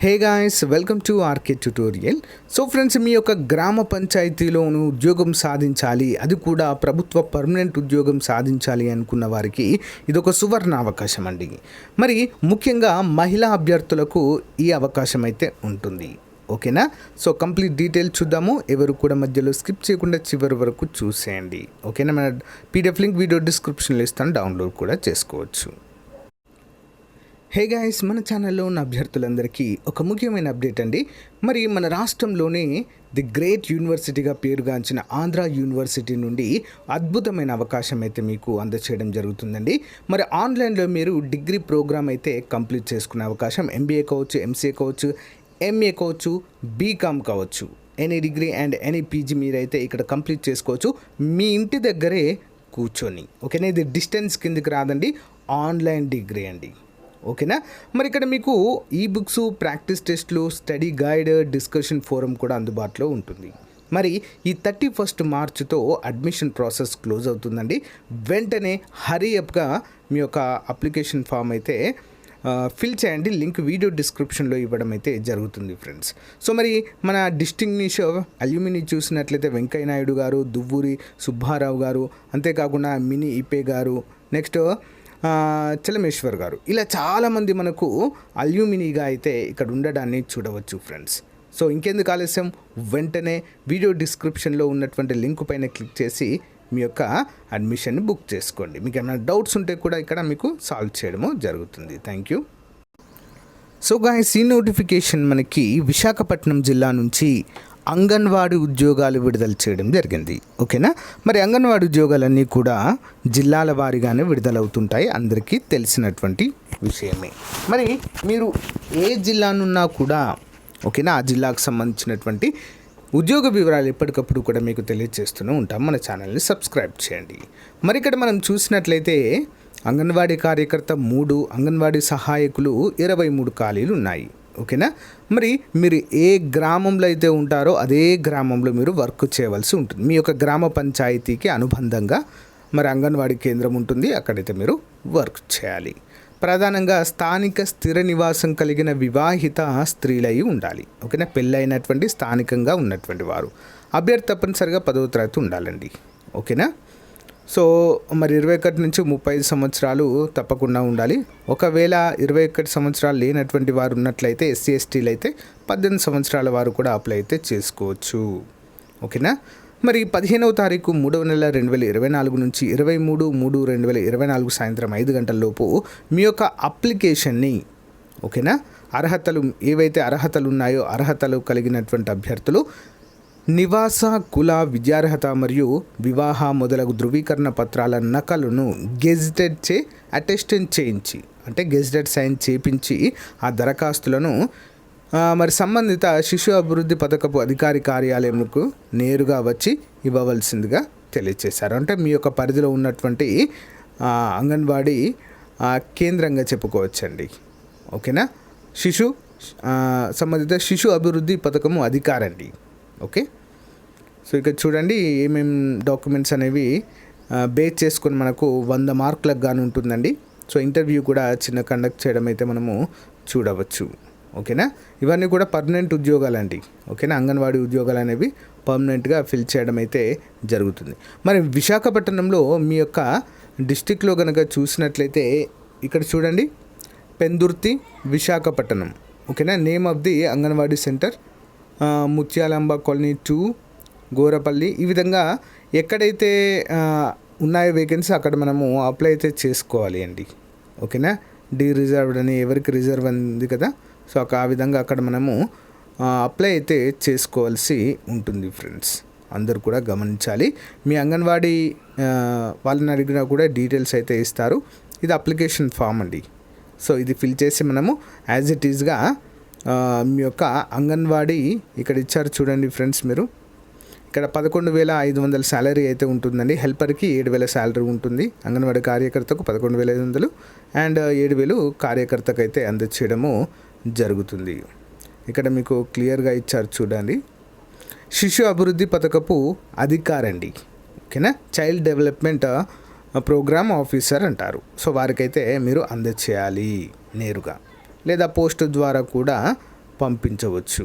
Hey guys welcome to RK tutorial so friends మీ యొక్క గ్రామ పంచాయతీలోను ఉద్యోగం సాధించాలి అది కూడా ప్రభుత్వ పర్మనెంట్ ఉద్యోగం సాధించాలి అనుకున్న వారికి ఇదొక సువర్ణ అవకాశం అండి. మరి ముఖ్యంగా మహిళా అభ్యర్థులకు ఈ అవకాశం అయితే ఉంటుంది. ఓకేనా? సో కంప్లీట్ డీటెయిల్ చూద్దాము. ఎవరు కూడా మధ్యలో స్కిప్ చేయకుండా చివరి వరకు చూసేయండి. ఓకేనా? మన పీడిఎఫ్ లింక్ వీడియో డిస్క్రిప్షన్లో ఇస్తాను డౌన్లోడ్ కూడా చేసుకోవచ్చు. హే గాయస్ మన ఛానల్లో ఉన్న అభ్యర్థులందరికీ ఒక ముఖ్యమైన అప్డేట్ అండి. మరి మన రాష్ట్రంలోనే ది గ్రేట్ యూనివర్సిటీగా పేరుగాంచిన ఆంధ్ర యూనివర్సిటీ నుండి అద్భుతమైన అవకాశం అయితే మీకు అందచేయడం జరుగుతుందండి. మరి ఆన్లైన్లో మీరు డిగ్రీ ప్రోగ్రామ్ అయితే కంప్లీట్ చేసుకునే అవకాశం ఎంబీఏ కావచ్చు ఎంసీఏ కావచ్చు ఎంఏ కావచ్చు బీకామ్ కావచ్చు any degree and any PG మీరైతే ఇక్కడ కంప్లీట్ చేసుకోవచ్చు. మీ ఇంటి దగ్గరే కూర్చొని ఓకేనా? ఇది డిస్టెన్స్ కిందికి రాదండి ఆన్లైన్ డిగ్రీ అండి. ఓకేనా? మరి ఇక్కడ మీకు ఈ బుక్స్ ప్రాక్టీస్ టెస్ట్లు స్టడీ గైడ్ డిస్కషన్ ఫోరం కూడా అందుబాటులో ఉంటుంది. మరి ఈ థర్టీ ఫస్ట్ మార్చ్తో అడ్మిషన్ ప్రాసెస్ క్లోజ్ అవుతుందండి. వెంటనే హరీ అప్గా మీ యొక్క అప్లికేషన్ ఫామ్ అయితే ఫిల్ చేయండి. లింక్ వీడియో డిస్క్రిప్షన్లో ఇవ్వడం అయితే జరుగుతుంది ఫ్రెండ్స్. సో మరి మన డిస్టింగ్నిష్ అల్యూమిని చూసినట్లయితే వెంకయ్య నాయుడు గారు దువ్వూరి సుబ్బారావు గారు అంతేకాకుండా మినీ ఇపే గారు నెక్స్ట్ చలమేశ్వర్ గారు. ఇలా చాలామంది మనకు అల్యూమినీగా అయితే ఇక్కడ ఉండడాన్ని చూడవచ్చు ఫ్రెండ్స్. సో ఇంకెందుకు ఆలస్యం? వెంటనే వీడియో డిస్క్రిప్షన్లో ఉన్నటువంటి లింక్ పైన క్లిక్ చేసి మీ యొక్క అడ్మిషన్ని బుక్ చేసుకోండి. మీకు ఏమైనా డౌట్స్ ఉంటే కూడా ఇక్కడ మీకు సాల్వ్ చేయడము జరుగుతుంది. Thank you. సో గాయస్ ఈ నోటిఫికేషన్ మనకి విశాఖపట్నం జిల్లా నుంచి అంగన్వాడీ ఉద్యోగాలు విడుదల చేయడం జరిగింది. ఓకేనా? మరి అంగన్వాడీ ఉద్యోగాలన్నీ కూడా జిల్లాల వారీగానే విడుదలవుతుంటాయి. అందరికీ తెలిసినటువంటి విషయమే. మరి మీరు ఏ జిల్లానున్నా కూడా ఓకేనా? ఆ జిల్లాకు సంబంధించినటువంటి ఉద్యోగ వివరాలు ఎప్పటికప్పుడు కూడా మీకు తెలియజేస్తూనే ఉంటాం. మన ఛానల్ని సబ్స్క్రైబ్ చేయండి. మరి ఇక్కడ మనం చూసినట్లయితే అంగన్వాడీ కార్యకర్త మూడు అంగన్వాడీ సహాయకులు ఇరవై మూడు ఖాళీలు ఉన్నాయి. ఓకేనా? మరి మీరు ఏ గ్రామంలో అయితే ఉంటారో అదే గ్రామంలో మీరు వర్క్ చేయవలసి ఉంటుంది. మీ యొక్క గ్రామ పంచాయతీకి అనుబంధంగా మరి అంగన్వాడీ కేంద్రం ఉంటుంది. అక్కడైతే మీరు వర్క్ చేయాలి. ప్రధానంగా స్థానిక స్థిర నివాసం కలిగిన వివాహిత స్త్రీలై ఉండాలి. ఓకేనా? పెళ్ళైనటువంటి స్థానికంగా ఉన్నటువంటి వారు. అభ్యర్థి తప్పనిసరిగా పదవ తరగతి ఉండాలండి. ఓకేనా? సో మరి ఇరవై ఒకటి నుంచి ముప్పై ఐదు సంవత్సరాలు తప్పకుండా ఉండాలి. ఒకవేళ ఇరవై ఒకటి సంవత్సరాలు లేనటువంటి వారు ఉన్నట్లయితే ఎస్సీ ఎస్టీలు అయితే పద్దెనిమిది సంవత్సరాల వారు కూడా అప్లై అయితే చేసుకోవచ్చు. ఓకేనా? మరి పదిహేనవ తారీఖు మూడవ నెల రెండు వేల ఇరవై నాలుగు నుంచి ఇరవై మూడు మూడు రెండు వేల ఇరవై నాలుగు సాయంత్రం ఐదు గంటల లోపు మీ యొక్క అప్లికేషన్ని ఓకేనా? అర్హతలు ఏవైతే అర్హతలు ఉన్నాయో అర్హతలు కలిగినటువంటి అభ్యర్థులు నివాస కుల విద్యార్హత మరియు వివాహ మొదలగు ధృవీకరణ పత్రాల నకలును గెజిటెడ్ చే అటెస్టెంట్ చేయించి అంటే గెజిటెడ్ సైన్ చేపించి ఆ దరఖాస్తులను మరి సంబంధిత శిశు అభివృద్ధి పథకపు అధికారి కార్యాలయంకు నేరుగా వచ్చి ఇవ్వవలసిందిగా తెలియజేశారు అంటే మీ యొక్క పరిధిలో ఉన్నటువంటి అంగన్వాడీ కేంద్రంగా చెప్పుకోవచ్చండి. ఓకేనా? శిశు సంబంధిత శిశు అభివృద్ధి పథకము అధికారండి. ఓకే? సో ఇక్కడ చూడండి ఏమేం డాక్యుమెంట్స్ అనేవి బేస్ చేసుకొని మనకు వంద మార్కులకు గాను ఉంటుందండి. సో ఇంటర్వ్యూ కూడా చిన్న కండక్ట్ చేయడం అయితే మనము చూడవచ్చు. ఓకేనా? ఇవన్నీ కూడా పర్మనెంట్ ఉద్యోగాలండి. ఓకేనా? అంగన్వాడీ ఉద్యోగాలు అనేవి పర్మనెంట్గా ఫిల్ చేయడం అయితే జరుగుతుంది. మరి విశాఖపట్నంలో మీ యొక్క డిస్టిక్లో కనుక చూసినట్లయితే ఇక్కడ చూడండి. పెందుర్తి విశాఖపట్నం. ఓకేనా? Name of the anganwadi centre. Mutyalamba colony to Gorapalli. ఈ విధంగా ఎక్కడైతే ఉన్నాయో వేకెన్సీ అక్కడ మనము అప్లై అయితే చేసుకోవాలి అండి. ఓకేనా? డి రిజర్వ్డ్ అని ఎవరికి రిజర్వ్ ఉంది కదా? సో ఆ విధంగా అక్కడ మనము అప్లై అయితే చేసుకోవాల్సి ఉంటుంది ఫ్రెండ్స్ అందరూ కూడా గమనించాలి. మీ అంగన్వాడీ వాళ్ళని అడిగినా కూడా డీటెయిల్స్ అయితే ఇస్తారు. ఇది అప్లికేషన్ ఫామ్ అండి. సో ఇది ఫిల్ చేసి మనము యాజ్ ఇట్ ఈజ్గా మీ యొక్క అంగన్వాడీ ఇక్కడ ఇచ్చారు చూడండి ఫ్రెండ్స్ మీరు. ఇక్కడ పదకొండు వేల ఐదు వందల శాలరీ అయితే ఉంటుందండి. హెల్పర్కి ఏడు వేల శాలరీ ఉంటుంది. అంగన్వాడీ కార్యకర్తకు పదకొండు వేల ఐదు వందలు అండ్ ఏడు వేలు కార్యకర్తకు అయితే అందచేయడము జరుగుతుంది. ఇక్కడ మీకు క్లియర్గా ఇచ్చారు చూడండి. శిశు అభివృద్ధి పథకపు అధికారండి. ఓకేనా? చైల్డ్ డెవలప్మెంట్ ప్రోగ్రామ్ ఆఫీసర్ అంటారు. సో వారికైతే మీరు అందచేయాలి నేరుగా. లేదా పోస్ట్ ద్వారా కూడా పంపించవచ్చు.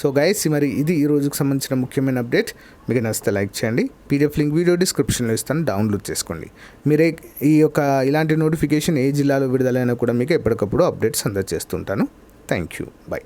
సో గైస్ మరి ఇది ఈ రోజుకి సంబంధించిన ముఖ్యమైన అప్డేట్. మీకు నచ్చితే లైక్ చేయండి. పీడిఎఫ్ లింక్ వీడియో డిస్క్రిప్షన్లో ఇస్తాను. డౌన్లోడ్ చేసుకోండి. మీరే ఈ యొక్క ఇలాంటి నోటిఫికేషన్ ఏ జిల్లాలో విడుదలైనా కూడా మీకు ఎప్పటికప్పుడు అప్డేట్స్ అందజేస్తుంటాను థ్యాంక్ యూ బై